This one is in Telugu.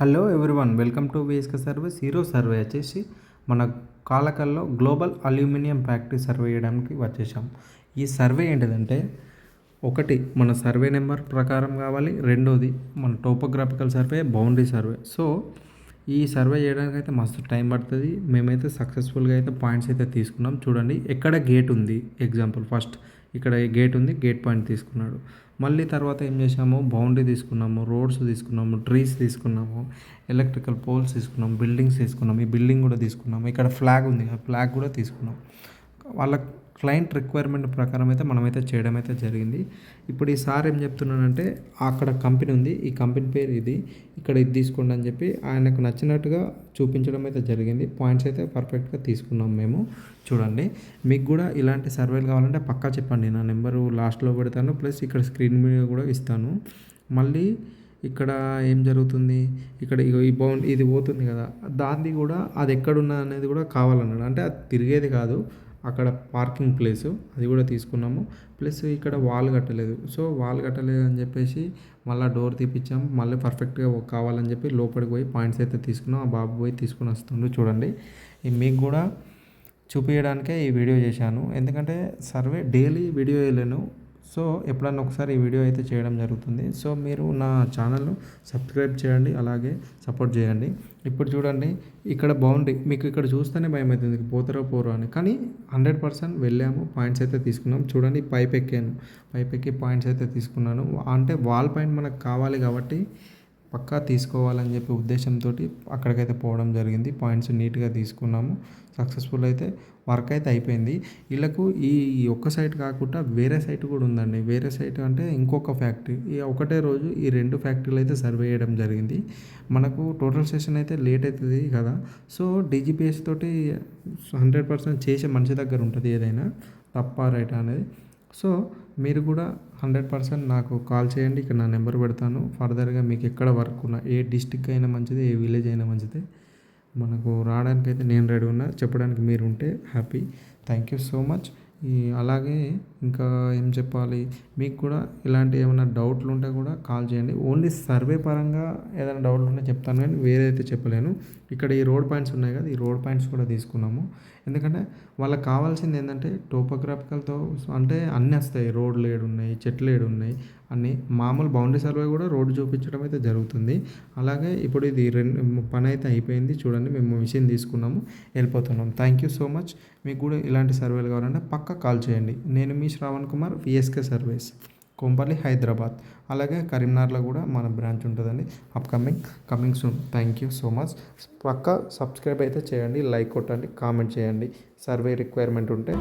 Hello everyone welcome to VSK service ఈరోజు సర్వే వచ్చేసి మన కాలకల్లో గ్లోబల్ అల్యూమినియం ఫ్యాక్టరీ సర్వే చేయడానికి వచ్చేసాం. ఈ సర్వే ఏంటిదంటే ఒకటి మన సర్వే నెంబర్ ప్రకారం కావాలి రెండోది మన topographical survey boundary survey. So ఈ సర్వే చేయడానికి అయితే మస్తు టైం పడుతుంది. మేమైతే సక్సెస్ఫుల్గా అయితే పాయింట్స్ అయితే తీసుకున్నాం. చూడండి ఎక్కడ గేట్ ఉంది? ఎగ్జాంపుల్ ఫస్ట్ ఇక్కడ గేట్ ఉంది గేట్ పాయింట్ తీసుకున్నాడు. మళ్ళీ తర్వాత ఏం చేసాము బౌండరీ తీసుకున్నాము రోడ్స్ తీసుకున్నాము ట్రీస్ తీసుకున్నాము ఎలక్ట్రికల్ పోల్స్ తీసుకున్నాము బిల్డింగ్స్ తీసుకున్నాము ఈ బిల్డింగ్ కూడా తీసుకున్నాము. ఇక్కడ ఫ్లాగ్ ఉంది ఆ ఫ్లాగ్ కూడా తీసుకున్నాం వాళ్ళ క్లయింట్ రిక్వైర్మెంట్ ప్రకారం అయితే మనమైతే చేయడం అయితే జరిగింది. ఇప్పుడు ఈ సార్ ఏం చెప్తున్నానంటే అక్కడ కంపెనీ ఉంది ఈ కంపెనీ పేరు ఇది ఇక్కడ ఇది తీసుకోండి అని చెప్పి ఆయనకు నచ్చినట్టుగా చూపించడం అయితే జరిగింది. పాయింట్స్ అయితే పర్ఫెక్ట్గా తీసుకున్నాం మేము. చూడండి మీకు కూడా ఇలాంటి సర్వేలు కావాలంటే పక్కా చెప్పండి. నా నెంబరు లాస్ట్లో పెడతాను ప్లస్ ఇక్కడ స్క్రీన్ మీద కూడా ఇస్తాను. మళ్ళీ ఇక్కడ ఏం జరుగుతుంది? ఇక్కడ ఈ బౌండ్ ఇది పోతుంది కదా. దాన్ని కూడా అది ఎక్కడున్నా అనేది కూడా కావాలన్నాడు. అంటే అది తిరిగేది కాదు. అక్కడ పార్కింగ్ ప్లేస్ అది కూడా తీసుకున్నాము. ప్లస్ ఇక్కడ వాల్ కట్టలేదు. సో వాల్ కట్టలేదు అని చెప్పేసి మళ్ళీ డోర్ తీపిచ్చాము మళ్ళీ పర్ఫెక్ట్గా కావాలని చెప్పి లోపలికి పోయి పాయింట్స్ అయితే తీసుకున్నాం. ఆ బాబు పోయి తీసుకుని వస్తుండు చూడండి. మీకు కూడా చూపించడానికే ఈ వీడియో చేశాను. ఎందుకంటే సర్వే డైలీ వీడియో వేయలేను. సో ఎప్పుడన్నా ఒకసారి ఈ వీడియో అయితే చేయడం జరుగుతుంది. సో మీరు నా ఛానల్ను సబ్స్క్రైబ్ చేయండి అలాగే సపోర్ట్ చేయండి. ఇప్పుడు చూడండి ఇక్కడ బౌండరీ మీకు ఇక్కడ చూస్తేనే భయం అవుతుంది పోతారో పోరో అని. కానీ హండ్రెడ్ పర్సెంట్ వెళ్ళాము పాయింట్స్ అయితే తీసుకున్నాం. చూడండి పైప్ ఎక్కాను పైప్ ఎక్కి పాయింట్స్ అయితే తీసుకున్నాను. అంటే వాల్ పాయింట్ మనకు కావాలి కాబట్టి పక్కా తీసుకోవాలని చెప్పి ఉద్దేశంతో అక్కడికైతే పోవడం జరిగింది. పాయింట్స్ నీట్గా తీసుకున్నాము. సక్సెస్ఫుల్ అయితే వర్క్ అయితే అయిపోయింది. వీళ్ళకు ఈ ఒక్క సైట్ కాకుండా వేరే సైట్ కూడా ఉందండి. వేరే సైట్ అంటే ఇంకొక ఫ్యాక్టరీ. ఈ ఒకటే రోజు ఈ రెండు ఫ్యాక్టరీలు అయితే సర్వే చేయడం జరిగింది. మనకు టోటల్ సెషన్ అయితే లేట్ అవుతుంది కదా. సో డీజీపీఎస్ తోటి హండ్రెడ్ పర్సెంట్ చేసే మనిషి దగ్గర ఉంటుంది ఏదైనా. తప్ప రైట్ అనేది సో మీరు కూడా హండ్రెడ్ పర్సెంట్ నాకు కాల్ చేయండి ఇక్కడ నా నెంబర్ పెడతాను. ఫర్దర్గా మీకు ఎక్కడ వర్క్ ఉన్నా ఏ డిస్టిక్ అయినా మంచిది ఏ విలేజ్ అయినా మంచిదే. మనకు రావడానికి అయితే నేను రెడీ ఉన్నా చెప్పడానికి మీరు ఉంటే happy. Thank you so much. ఈ అలాగే ఇంకా ఏం చెప్పాలి? మీకు కూడా ఇలాంటి ఏమైనా డౌట్లు ఉంటే కూడా కాల్ చేయండి. ఓన్లీ సర్వే పరంగా ఏదైనా డౌట్లు ఉంటే చెప్తాను కానీ వేరే అయితే చెప్పలేను. ఇక్కడ ఈ రోడ్ పాయింట్స్ ఉన్నాయి కదా ఈ రోడ్ పాయింట్స్ కూడా తీసుకున్నాము. ఎందుకంటే వాళ్ళకి కావాల్సింది ఏంటంటే టోపోగ్రాఫికల్తో అంటే అన్నీ వస్తాయి. రోడ్లు ఏడు ఉన్నాయి చెట్లు ఏడు ఉన్నాయి అన్ని మామూలు బౌండరీ సర్వే కూడా రోడ్డు చూపించడం అయితే జరుగుతుంది. అలాగే ఇప్పుడు ఇది రెండు పని అయితే అయిపోయింది. చూడండి మేము మిషన్ తీసుకున్నాము వెళ్ళిపోతున్నాం. థ్యాంక్ యూ సో మచ్ మీకు కూడా ఇలాంటి సర్వేలు కావాలంటే పక్క కాల్ చేయండి. నేను మీ శ్రావణ్ కుమార్ విఎస్కే సర్వీస్ కొంపల్లి హైదరాబాద్. అలాగే కరీంనగర్లో కూడా మన బ్రాంచ్ ఉంటుందండి. Upcoming coming soon thank you so much పక్క సబ్స్క్రైబ్ అయితే చేయండి. లైక్ కొట్టండి. కామెంట్ చేయండి. సర్వే రిక్వైర్మెంట్ ఉంటే